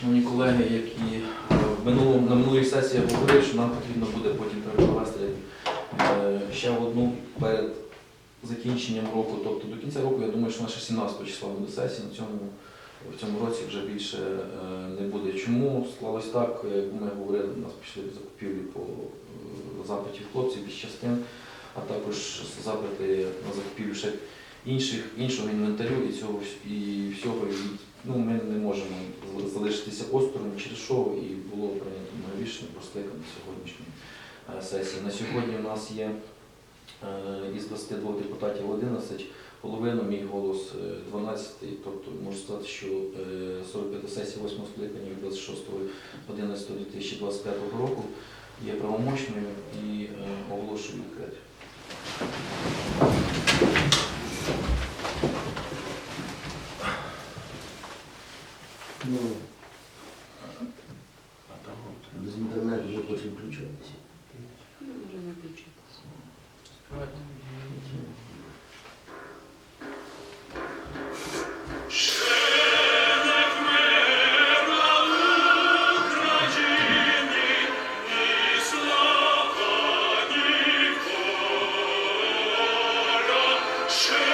Шановні колеги, які е, на минулій сесії я говорив, що нам потрібно буде потім провести е, ще одну перед закінченням року, тобто до кінця року, я думаю, що наша 17 числа буде сесія, на цьому, в цьому році вже більше е, не буде. Чому склалось так, як ми говорили, у нас пішли закупівлі по запитів хлопців із частин, а також запити на закупівлю ще інших, іншого інвентарю і цього і всього. І, ну, ми не можемо залишитися осторонь, через що і було прийнято моє рішення про скликання сьогоднішньої е, сесії. На сьогодні у нас є е, із 22 депутатів 11, половину мій голос е, 12, тобто можу сказати, що е, 45 сесія 8 скликання від 26.11.2025 року є правомочною і е, оголошую відкритою. Shame.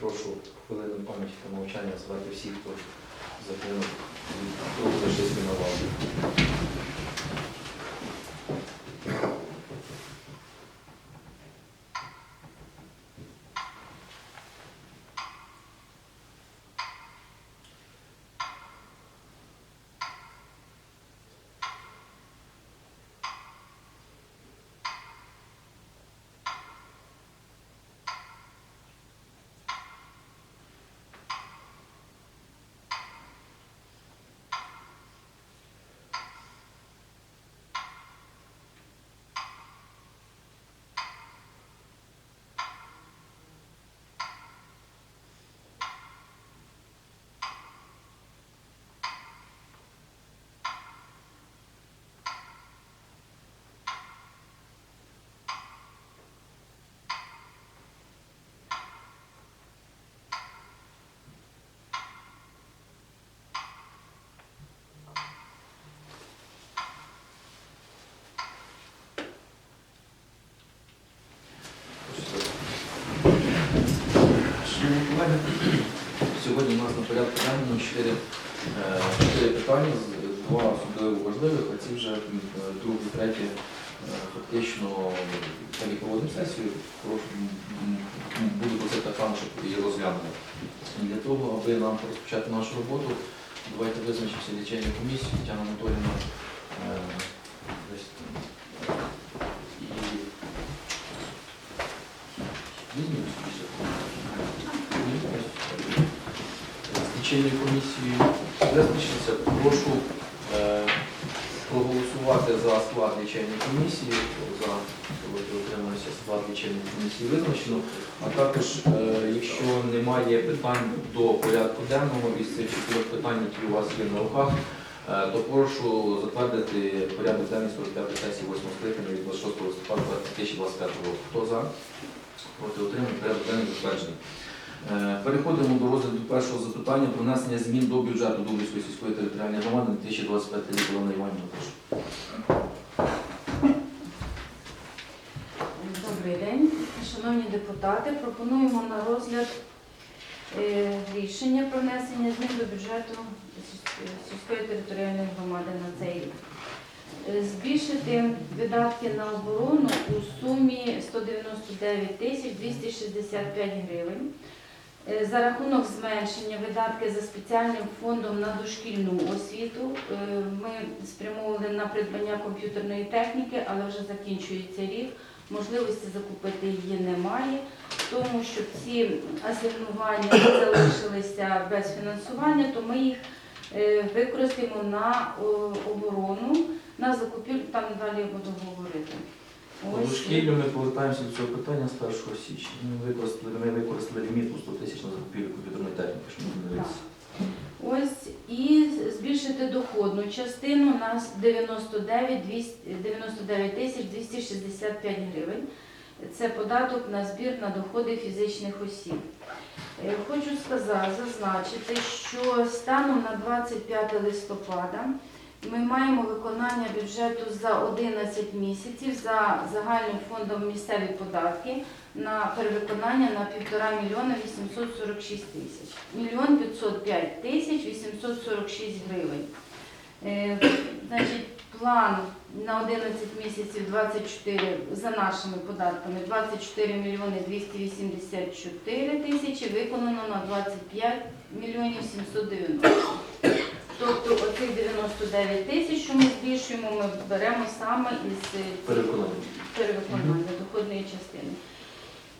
Прошу хвилину пам'яті та мовчання звати всіх, хто загинув хто за навали. Шановні колеги, сьогодні у нас на порядку денному чотири, е, питання, два особливо важливих, а ці вже е, друге, третє е, фактично як проводимо сесію, буду просити так щоб її розглянули. Для того, аби нам розпочати нашу роботу, давайте визначимося лічильну комісію, Тетяна Анатоліївна. е, десь там, і Візьміть більше. З лічильною комісією визначиться. Прошу е, проголосувати за склад лічильної комісії. За коли отримався склад лічильної комісії визначено. А також, е, якщо немає питань до порядку денного із цих чотирьох питань, які у вас є на руках, е, то прошу затвердити порядок денний 45 сесії 8 скликання від 26 листопада 2025 року. Хто за? Проти отримання порядок денний затверджений. Е, Переходимо до розгляду першого запитання про внесення змін до бюджету Дубівської сільської територіальної громади на 2025 рік. Олена Іванівна, прошу. Добрий день, шановні депутати. Пропонуємо на розгляд е, рішення про внесення змін до бюджету сільської- територіальної громади на цей рік. Е, Збільшити видатки на оборону у сумі 199 тисяч 265 гривень. Е, За рахунок зменшення видатки за спеціальним фондом на дошкільну освіту е, ми спрямовували на придбання комп'ютерної техніки, але вже закінчується рік. Можливості закупити її немає, тому що ці асигнування залишилися без фінансування, то ми їх е, використаємо на оборону, на закупівлю, там далі буду говорити. По дошкіллю ми повертаємося до цього питання з 1 січня. Ми використали, ми використали ліміт у 100 тисяч на закупівлю комп'ютерної техніки, щоб не дивитися. Ось і збільшити доходну частину на 99 200 99 тисяч 265 гривень. Це податок на збір на доходи фізичних осіб. Е, Хочу сказати, зазначити, що станом на 25 листопада ми маємо виконання бюджету за 11 місяців за загальним фондом місцеві податки на перевиконання на 1,5 мільйона 846 тисяч. Мільйон 505 тисяч 846 гривень. Е, Значить, план на 11 місяців 24 за нашими податками 24 мільйони 284 тисячі, виконано на 25 мільйонів 790. Тобто оцих 99 тисяч, що ми збільшуємо, ми беремо саме із е, перевиконання доходної частини.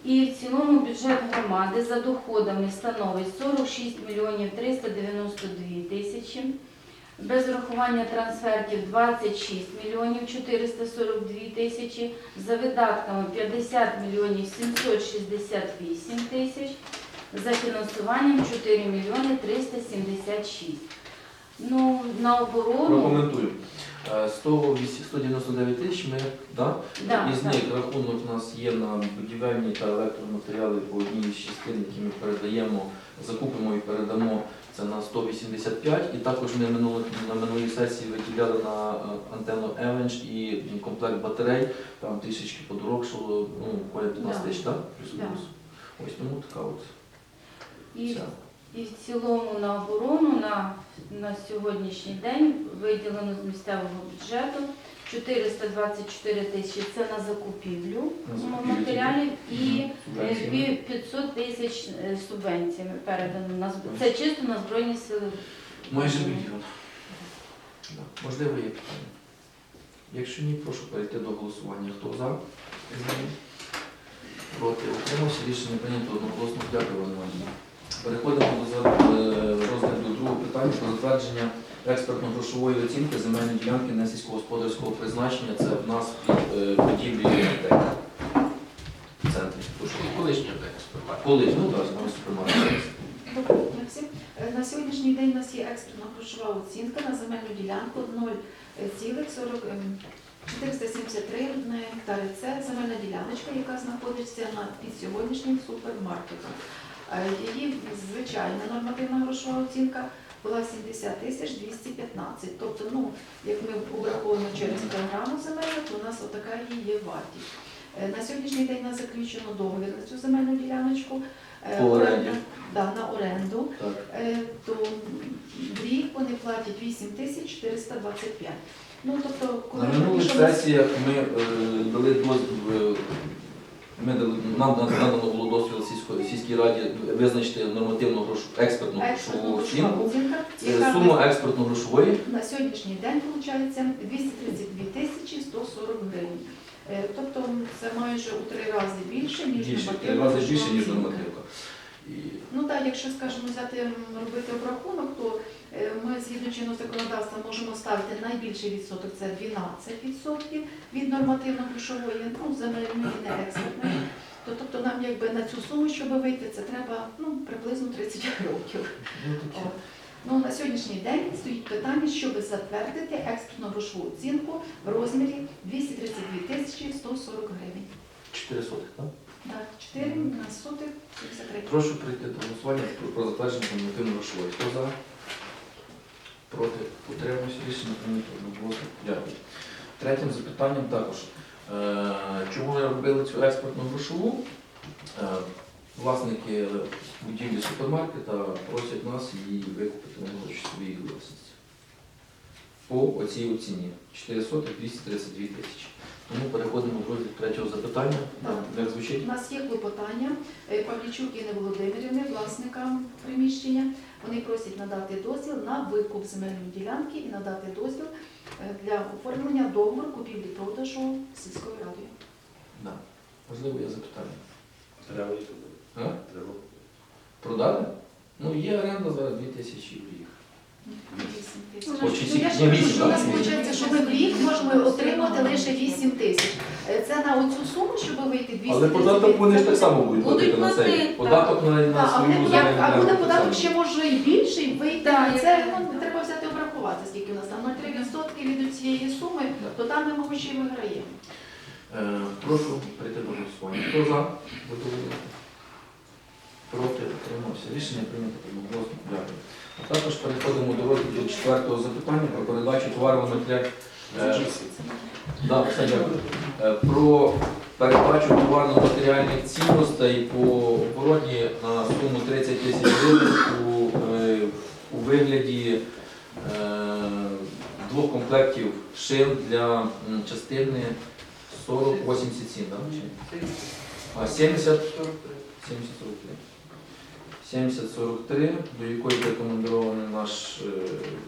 І в цілому бюджет громади за доходами становить 46 мільйонів 392 тисячі. Без врахування трансфертів 26 мільйонів 442 тисячі, за видатками 50 мільйонів 768 тисяч, за фінансуванням 4 мільйони 376. Ну, на оборону, Прокоментую. Е, 108 199 тисяч ми, да? да, Із так. них рахунок у нас є на будівельні та електроматеріали по одній із частин, які ми передаємо, закупимо і передамо це на 185. І також ми минулих, на минулій сесії виділяли на е, антенну Evenge і комплект батарей, там трішечки подорожчало, ну, поряд 15 Да. тисяч, так? Плюс Да. мінус. Ось тому така от І вся. І в цілому на оборону на, на сьогоднішній день виділено з місцевого бюджету 424 тисячі це на закупівлю матеріалів і Мгм. е, Субвенції. пів- 500 тисяч е, субвенціями передано на це чисто на Збройні сили. Майже мільйон. Можливо, є питання. Якщо ні, прошу перейти до голосування. Хто за? Проти утримався. Рішення прийнято одноголосно. Дякую вам. Переходимо до е, розгляду другого питання про затвердження експертно-грошової оцінки земельної ділянки на сільськогосподарського призначення. Це в нас під е, будівлі АТЕК. в центрі. Колишня. Колись, ну так, знову супермаркет. Доброго дня всім. На сьогоднішній день у нас є екстрена грошова оцінка на земельну ділянку 0,473 гектари. Це земельна діляночка, яка знаходиться на під сьогоднішнім супермаркетом. Її звичайна нормативна грошова оцінка була 70 тисяч 215. Тобто, ну, як ми обраховуємо через програму земельну, то у нас отака її є вартість. Е, На сьогоднішній день нас заключено договір на цю земельну діляночку. Е, оренда- Да, на оренду. Так. Е, то в рік вони платять 8 тисяч 425. Ну, тобто, коли На минулих сесіях ми е, дали дозвіл, ми дали, нам надано було дозвіл сільської сільській раді визначити нормативну грошу, експертну грошову оцінку. оцінка, Е, яка Сума експертно-грошової на сьогоднішній день виходить 232 тисячі 140 гривень. Е, Тобто це майже у три рази більше, ніж Більше, три нормативна рази більше, ніж оцінка. І Ну так, якщо, скажімо, взяти робити обрахунок, то е, ми згідно чинного законодавства можемо ставити найбільший відсоток це 12% від нормативно-грошової, ну, земельної, не експертної. То, тобто нам якби на цю суму, щоб вийти, це треба ну, приблизно 30 років. ну. От. Ну, на сьогоднішній день стоїть питання, щоб затвердити експертну грошову оцінку в розмірі 232 тисячі 140 гривень. 4 сотих, так? Так, 4 на сотих 73. Прошу прийти до голосування про, затвердження нормативної грошової. Хто за? Проти? Утримуюся. Рішення прийнято одноголосно. Дякую. Третім запитанням також. Е, чому ми робили цю експортну грошову? Е, власники будівлі супермаркета просять нас її викупити на гроші своїй власності. По оцій оціні 4 сотих 232 тисячі. Тому переходимо до третього запитання. Так. Як звучить? У нас є клопотання е, Павлічук Інни Володимирівни, власника приміщення. Вони просять надати дозвіл на викуп земельної ділянки і надати дозвіл е, для оформлення договору купівлі-продажу сільською радою. Да. Можливо, є запитання. Треба їх Треба. Продали? Ну, є оренда зараз 2 тисячі в рік. Вісім тисяч. Ну, я ж кажу, вісім, що у нас виходить, що ми в рік можемо отримати лише 8 тисяч. Е, Це на оцю суму, щоб вийти 200 Але податок вони ж так само будуть платити на цей. Податок на, на Так, а, свою земельну а буде ділянку податок так ще може і більший вийти. Так, це як- ну, треба взяти обрахувати, скільки у нас там 0,3% від цієї суми, то там ми, мабуть, ще й виграємо. Е, прошу прийти до голосування. Хто за? Задоволений? Проти? Утримався. Рішення прийнято одноголосно. Дякую. А також переходимо до розгляду четвертого запитання про передачу товарного матеріалу. Е, Да, все. Е, Про передачу товарно-матеріальних цінностей по обороні на суму 30 тисяч гривень у, е, у вигляді е, двох комплектів шин для частини 40-87, так? Чи? А 70 7043. 7043, до якої рекомендований наш е,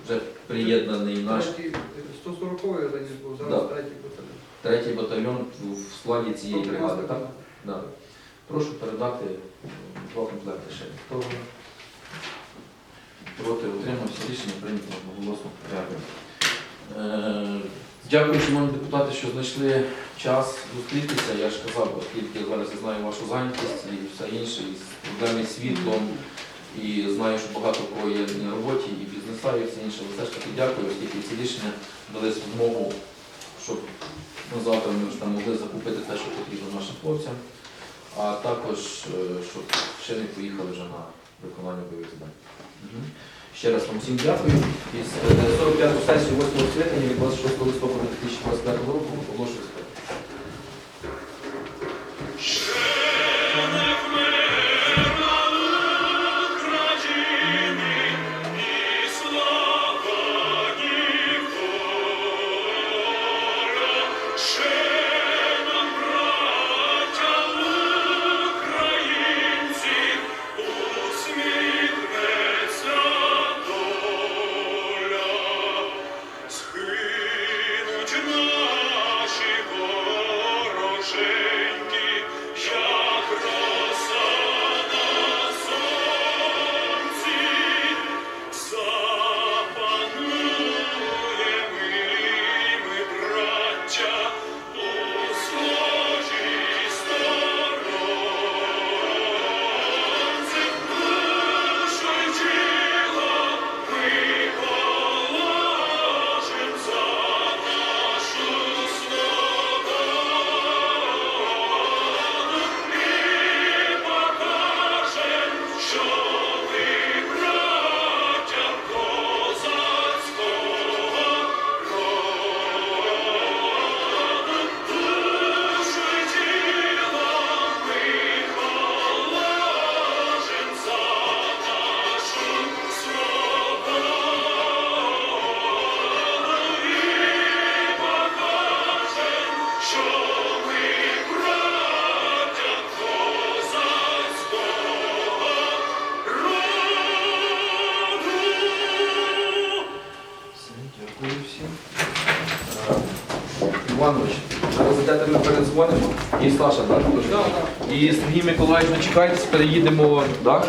вже приєднаний наш 140-й раніше був, Да. зараз третій батальйон. третій батальйон в складі цієї бригади. Так? Да. Прошу передати м, два комплекти ще. Хто за? проти утримався рішення прийнято одноголосно. Дякую. Е, Дякую, шановні депутати, що знайшли час зустрітися. Я ж казав, оскільки зараз я знаю вашу зайнятість і все інше, і з проблеми світлом, і знаю, що багато кого є на роботі, і бізнеса, і все інше. Все ж таки дякую, оскільки ці рішення дали змогу, щоб на завтра ми вже могли закупити те, що потрібно нашим хлопцям, а також е, щоб ще не поїхали вже на виконання бойових завдань. Ще раз вам всім дякую. І з 45 сесію 8 скликання від 26 листопада 2025 Саша, так? І Сергій Миколаївич, дочекайтесь, переїдемо, так?